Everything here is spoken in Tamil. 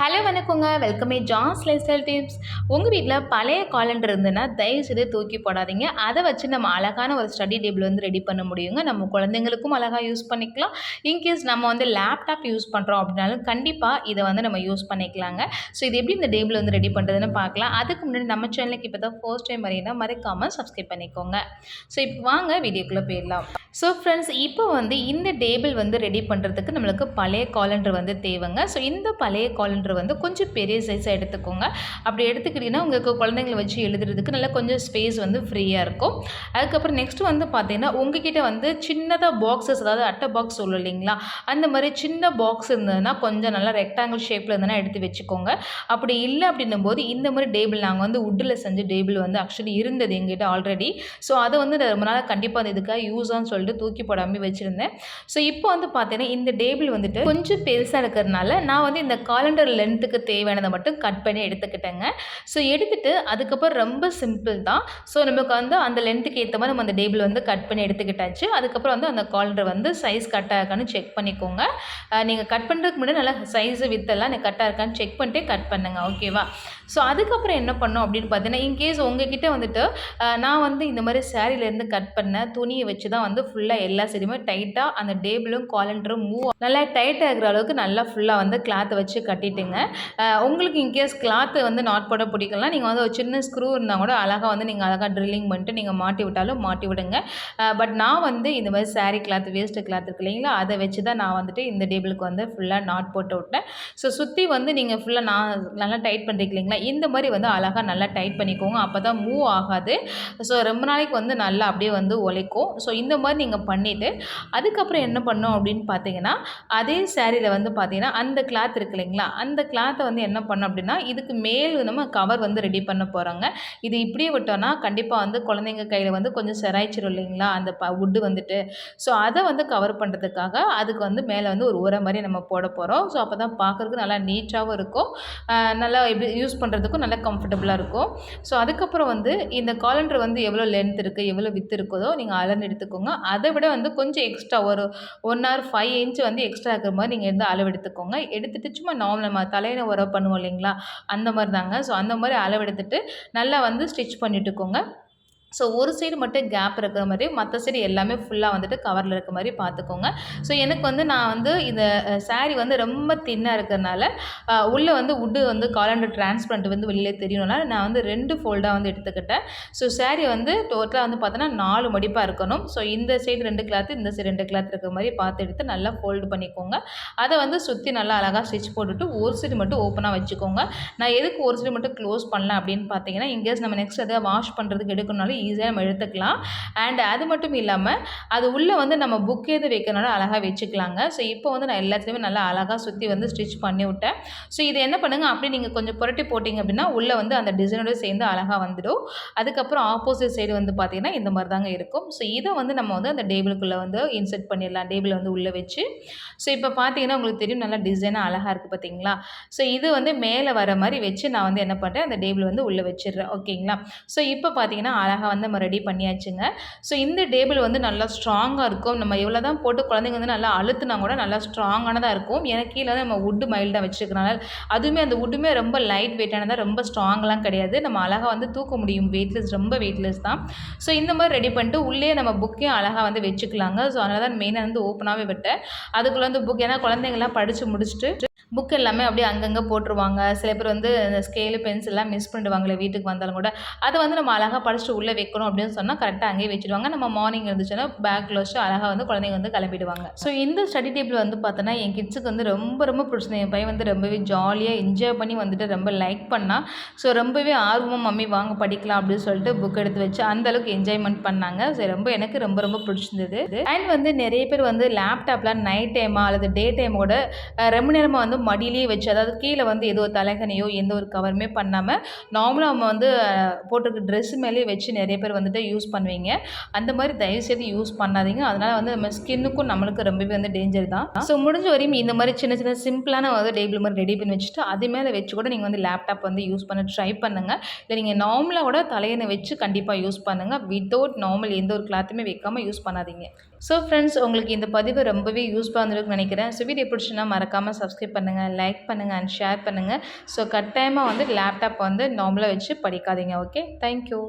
ஹலோ வணக்கங்க. Welcome A John's lifestyle tips உங்கள் வீட்டில் பழைய காலண்டர் இருந்ததுன்னா தயவு செய்து தூக்கி போடாதீங்க. அதை வச்சு நம்ம அழகான ஒரு ஸ்டடி டேபிள் வந்து ரெடி பண்ண முடியுங்க. நம்ம குழந்தைங்களுக்கும் அழகாக யூஸ் பண்ணிக்கலாம். இன்கேஸ் நம்ம வந்து லேப்டாப் யூஸ் பண்ணுறோம் அப்படின்னாலும் கண்டிப்பாக இதை வந்து நம்ம யூஸ் பண்ணிக்கலாங்க. ஸோ இது எப்படி இந்த டேபிள் வந்து ரெடி பண்ணுறதுன்னு பார்க்கலாம். அதுக்கு முன்னாடி நம்ம சேனலுக்கு இப்போ தான் ஃபர்ஸ்ட் டைம் வரீங்கன்னா மறக்காமல் சப்ஸ்கிரைப் பண்ணிக்கோங்க. ஸோ இப்போ வாங்க வீடியோக்குள்ளே போயிடலாம். ஸோ ஃப்ரெண்ட்ஸ் இப்போ வந்து இந்த டேபிள் வந்து ரெடி பண்ணுறதுக்கு நம்மளுக்கு பழைய காலண்டர் வந்து தேவைங்க. ஸோ இந்த பழைய காலண்டர் வந்து கொஞ்சம் பெரிய சைஸாக எடுத்துக்கோங்க. அப்படி எடுத்துக்கிட்டிங்கன்னா உங்களுக்கு குழந்தைங்களை வச்சு எழுதுறதுக்கு நல்லா கொஞ்சம் ஸ்பேஸ் வந்து ஃப்ரீயாக இருக்கும். அதுக்கப்புறம் நெக்ஸ்ட் வந்து பார்த்தீங்கன்னா உங்ககிட்ட வந்து சின்னதாக பாக்ஸஸ் அதாவது அட்டை பாக்ஸ் சொல்லும் இல்லைங்களா? அந்த மாதிரி சின்ன பாக்ஸ் இருந்ததுன்னா கொஞ்சம் நல்லா ரெக்டாங்கிள் ஷேப்பில் இருந்ததுன்னா எடுத்து வச்சுக்கோங்க. அப்படி இல்லை அப்படின்னும் போது இந்த மாதிரி டேபிள் நாங்கள் வந்து உட்டில் செஞ்ச டேபிள் வந்து ஆக்சுவலி இருந்தது எங்கிட்ட ஆல்ரெடி ஸோ அதை வந்து ரொம்ப நாள் கண்டிப்பாக அந்த இதுக்காக யூஸ் ஆன்னு சொல்லிட்டு தூக்கி போடாமல் வச்சுருந்தேன். ஸோ இப்போ வந்து பார்த்தீங்கன்னா இந்த டேபிள் வந்துட்டு கொஞ்சம் பெருசாக இருக்கிறதுனால நான் வந்து இந்த காலண்டர் லென்த்துக்கு தேவையானதை மட்டும் கட் பண்ணி எடுத்துக்கிட்டேங்க. ஸோ எடுத்துட்டு அதுக்கப்புறம் ரொம்ப சிம்பிள் தான். ஸோ நமக்கு வந்து அந்த லென்த்துக்கு ஏற்ற மாதிரி நம்ம அந்த டேபிள் வந்து கட் பண்ணி எடுத்துக்கிட்டாச்சு. அதுக்கப்புறம் வந்து அந்த காலண்டர் வந்து சைஸ் கரெக்டாக இருக்கான்னு செக் பண்ணிக்கோங்க. நீங்கள் கட் பண்ணுறதுக்கு முன்னாடி நல்லா சைஸு வித்தெல்லாம் நீங்கள் கரெக்டாக இருக்கான்னு செக் பண்ணிட்டு கட் பண்ணுங்கள் ஓகேவா ஸோ அதுக்கப்புறம் என்ன பண்ணோம் அப்படின்னு பார்த்தீங்கன்னா இன்கேஸ் உங்ககிட்ட வந்துட்டு நான் வந்து இந்த மாதிரி சேரீலேருந்து கட் பண்ண துணியை வச்சு தான் வந்து ஃபுல்லாக எல்லா சைடுமே டைட்டாக அந்த டேபிளும் காலண்டரும் மூவ் நல்லா டைட் ஆகிற அளவுக்கு நல்லா ஃபுல்லாக வந்து கிளாத்தை வச்சு கட்டிட்டுங்க. உங்களுக்கு இன்கேஸ் கிளாத்து வந்து நாட் போட பிடிக்கலாம் நீங்கள் வந்து ஒரு சின்ன ஸ்க்ரூ இருந்தால் கூட அழகாக வந்து நீங்கள் அழகாக ட்ரில்லிங் பண்ணிட்டு நீங்கள் மாட்டி விட்டாலும் மாட்டி விடுங்க. பட் நான் வந்து இந்த மாதிரி சாரீ கிளாத் வேஸ்ட்டு கிளாத் இருக்கு இல்லைங்களா அதை வச்சு தான் நான் வந்துட்டு இந்த டேபிளுக்கு வந்து ஃபுல்லாக நாட் போட்டு விட்டேன். ஸோ சுற்றி வந்து நீங்கள் ஃபுல்லாக நான் நல்லா டைட் பண்ணுறீங்க இல்லைங்களா இந்த மாதிரி வந்து அழகாக நல்லா டைட் பண்ணிக்கோங்க. அப்போ தான் மூவ் ஆகாது. ஸோ ரொம்ப நாளைக்கு வந்து நல்லா அப்படியே வந்து உழைக்கும். ஸோ இந்த மாதிரி நீங்கள் பண்ணிவிட்டு அதுக்கப்புறம் என்ன பண்ணோம் அப்படின்னு பார்த்தீங்கன்னா அதே சேரீயில் வந்து பார்த்தீங்கன்னா அந்த கிளாத் இருக்கு இல்லைங்களா? அந்த கிளாத்தை வந்து என்ன பண்ணோம் அப்படின்னா இதுக்கு மேல் நம்ம கவர் வந்து ரெடி பண்ண போகிறோங்க இது இப்படியே விட்டோம்னா கண்டிப்பாக வந்து குழந்தைங்க கையில் வந்து கொஞ்சம் செராய்ச்சிடும் இல்லைங்களா? அந்த ப வுட்டு வந்துட்டு. ஸோ அதை வந்து கவர் பண்ணுறதுக்காக அதுக்கு வந்து மேலே வந்து ஒரு உரம் மாதிரி நம்ம போட போகிறோம் ஸோ அப்போ தான் பார்க்குறதுக்கு நல்லா நீட்டாகவும் இருக்கும். நல்லா எப்படி யூஸ் பண்ணுறதுக்கும் நல்லா கம்ஃபர்டபுளாக இருக்கும். ஸோ அதுக்கப்புறம் வந்து இந்த காலண்டர் வந்து எவ்வளோ லென்த் இருக்குது எவ்வளோ வித்து இருக்குதோ நீங்கள் அளந்து எடுத்துக்கோங்க. அதை விட வந்து கொஞ்சம் எக்ஸ்ட்ரா ஒரு ஒன் ஹவர் ஃபைவ் இன்ச் வந்து எக்ஸ்ட்ரா இருக்கிற மாதிரி நீங்கள் வந்து அளவு எடுத்துக்கோங்க. எடுத்துட்டு சும்மா நார்மல் நம்ம தலையில் உரம் பண்ணுவோம் இல்லைங்களா? அந்த மாதிரி தாங்க. ஸோ அந்த மாதிரி அளவு நல்லா வந்து ஸ்டிச் பண்ணிட்டுக்கோங்க. ஸோ ஒரு சைடு மட்டும் கேப் இருக்கிற மாதிரி மற்ற சைடு எல்லாமே ஃபுல்லாக வந்துட்டு கவரில் இருக்க மாதிரி பார்த்துக்கோங்க. ஸோ எனக்கு வந்து நான் வந்து இந்த saree வந்து ரொம்ப தின்னாக இருக்கிறதுனால உள்ளே வந்து உட்டு வந்து காலண்டர் டிரான்ஸ்பரண்ட் வந்து வெளியிலே தெரியணும்னால நான் வந்து ரெண்டு ஃபோல்டாக வந்து எடுத்துக்கிட்டேன். ஸோ saree வந்து டோட்டலாக வந்து பார்த்தோன்னா நாலு மடிப்பாக இருக்கணும். ஸோ இந்த சைடு ரெண்டு கிளாத்து இந்த சைடு ரெண்டு கிளாத் இருக்கிற மாதிரி பார்த்து எடுத்து நல்லா ஃபோல்டு பண்ணிக்கோங்க. அதை வந்து சுற்றி நல்லா அழகாக ஸ்டிச் போட்டுட்டு ஒரு சைடு மட்டும் ஓப்பனாக வச்சுக்கோங்க. நான் எதுக்கு ஒரு சைடு மட்டும் க்ளோஸ் பண்ணலாம் அப்படின்னு பார்த்தீங்கன்னா இங்கேஸ் நம்ம நெக்ஸ்ட் அதை வாஷ் பண்ணுறதுக்கு எடுக்கணும்னாலும் ஈஸியாக நம்ம எடுத்துக்கலாம். அண்ட் அது மட்டும் இல்லாமல் அது உள்ளே வந்து நம்ம புக் எது வைக்கிறனால அழகாக வச்சுக்கலாங்க. ஸோ இப்போ வந்து நான் எல்லாத்துலேயுமே நல்லா அழகாக சுற்றி வந்து ஸ்டிச் பண்ணி விட்டேன். ஸோ இது என்ன பண்ணுங்கள் அப்படி நீங்கள் கொஞ்சம் புரட்டி போட்டிங்க அப்படின்னா உள்ளே வந்து அந்த டிசைனோட சேர்ந்து அழகாக வந்துடும். அதுக்கப்புறம் ஆப்போசிட் சைடு வந்து பார்த்தீங்கன்னா இந்த மாதிரி தாங்க இருக்கும். ஸோ இதை வந்து நம்ம வந்து அந்த டேபிளுக்குள்ளே வந்து இன்செர்ட் பண்ணிடலாம். டேபிள் வந்து உள்ளே வச்சு. ஸோ இப்போ பார்த்தீங்கன்னா உங்களுக்கு தெரியும் நல்லா டிசைனாக அழகாக இருக்குது பார்த்தீங்களா ஸோ இது வந்து மேலே வர மாதிரி வச்சு நான் வந்து என்ன பண்ணுறேன் அந்த டேபிள் வந்து உள்ளே வச்சிடுறேன். ஓகேங்களா ஸோ இப்போ பார்த்தீங்கன்னா அழகாக வந்து நம்ம ரெடி பண்ணியாச்சுங்க. ஸோ இந்த டேபிள் வந்து நல்லா ஸ்ட்ராங்காக இருக்கும். நம்ம எவ்வளோ தான் போட்டு குழந்தைங்க வந்து நல்லா அழுத்துனா கூட நல்லா ஸ்ட்ராங்கானதாக இருக்கும். எனக்கு கீழே வந்து நம்ம வுட்டு மைல்டாக வச்சுருக்கனால அதுவுமே அந்த வுட்டுமே ரொம்ப லைட் வெயிட்டானதாக ரொம்ப ஸ்ட்ராங்லாம் கிடையாது. நம்ம அழகாக வந்து தூக்க முடியும். வெயிட்லெஸ் ரொம்ப வெயிட்லெஸ் தான். ஸோ இந்த மாதிரி ரெடி பண்ணிட்டு உள்ளே நம்ம புக்கையும் அழகாக வந்து வச்சுக்கலாங்க. ஸோ அதனால தான் மெயினாக வந்து ஓப்பனாகவே விட்டேன். அதுக்குள்ளே வந்து புக் ஏன்னா குழந்தைங்கள்லாம் படித்து முடிச்சுட்டு புக் எல்லாமே அப்படியே அங்கங்கே போட்டுருவாங்க. சில பேர் வந்து இந்த ஸ்கேலு பென்சில்லாம் மிஸ் பண்ணிடுவாங்களே வீட்டுக்கு வந்தாலும் கூட. அதை வந்து நம்ம அழகாக படிச்சுட்டு உள்ளே வைக்கணும் அப்படின்னு சொன்னால் கரெக்டாக அங்கேயே வச்சுடுவாங்க. நம்ம மார்னிங் இருந்துச்சுன்னா பேக்கில் வச்சு அழகாக வந்து குழந்தைங்க வந்து கிளம்பிடுவாங்க. ஸோ இந்த ஸ்டடி டேபிள் வந்து பார்த்தோன்னா என் கிட்ஸுக்கு வந்து ரொம்ப ரொம்ப பிடிச்சது என் பையன் வந்து ரொம்பவே ஜாலியாக என்ஜாய் பண்ணி வந்துட்டு ரொம்ப லைக் பண்ணால் ஸோ ரொம்பவே ஆர்வமாக மம்மி வாங்க படிக்கலாம் அப்படின்னு சொல்லிட்டு புக் எடுத்து வச்சு அந்த அளவுக்கு என்ஜாய்மெண்ட் பண்ணாங்க. ஸோ ரொம்ப எனக்கு ரொம்ப ரொம்ப பிடிச்சிருந்தது. அண்ட் வந்து நிறைய பேர் வந்து லேப்டாப்பில் நைட் டைமாக அல்லது டே டைமோட ரொம்ப நேரமாக வந்து மடியிலேயே வச்சு அதாவது கீழே வந்து ஏதோ தலைகனையோ எந்த ஒரு கவருமே பண்ணாமல் நார்மலாக நம்ம வந்து போட்டிருக்க ட்ரெஸ் மேலேயே வச்சு நிறைய நிறைய பேர் வந்துட்டு யூஸ் பண்ணுவீங்க. அந்த மாதிரி தயவுசெய்து யூஸ் பண்ணாதீங்க. அதனால் வந்து நம்ம ஸ்கின்னுக்கும் நம்மளுக்கு ரொம்பவே வந்து டேஞ்சர் தான். ஸோ முடிஞ்ச வரையும் இந்த மாதிரி சின்ன சின்ன சிம்பிளான வந்து டேபிள் மாதிரி ரெடி பண்ணி வச்சுட்டு அது மேலே வச்சு கூட நீங்கள் வந்து லேப்டாப் வந்து யூஸ் பண்ண ட்ரை பண்ணுங்கள் இல்லை நீங்கள் நார்மலாக கூட தலையணை வச்சு கண்டிப்பாக யூஸ் பண்ணுங்கள் வித்தவுட் நார்மல் எந்த ஒரு கிளாத்துமே வைக்காமல் யூஸ் பண்ணாதீங்க. ஸோ ஃப்ரெண்ட்ஸ் உங்களுக்கு இந்த பதிவு ரொம்பவே யூஸ்ஃபுல்லாக இருந்திருக்குன்னு நினைக்கிறேன். ஸோ வீடியோ பிடிச்சுன்னா மறக்காமல் சப்ஸ்கிரைப் பண்ணுங்கள் லைக் பண்ணுங்கள் அண்ட் ஷேர் பண்ணுங்கள் ஸோ கட்டாயமாக வந்து லேப்டாப் வந்து நார்மலாக வச்சு படிக்காதீங்க ஓகே தேங்க்யூ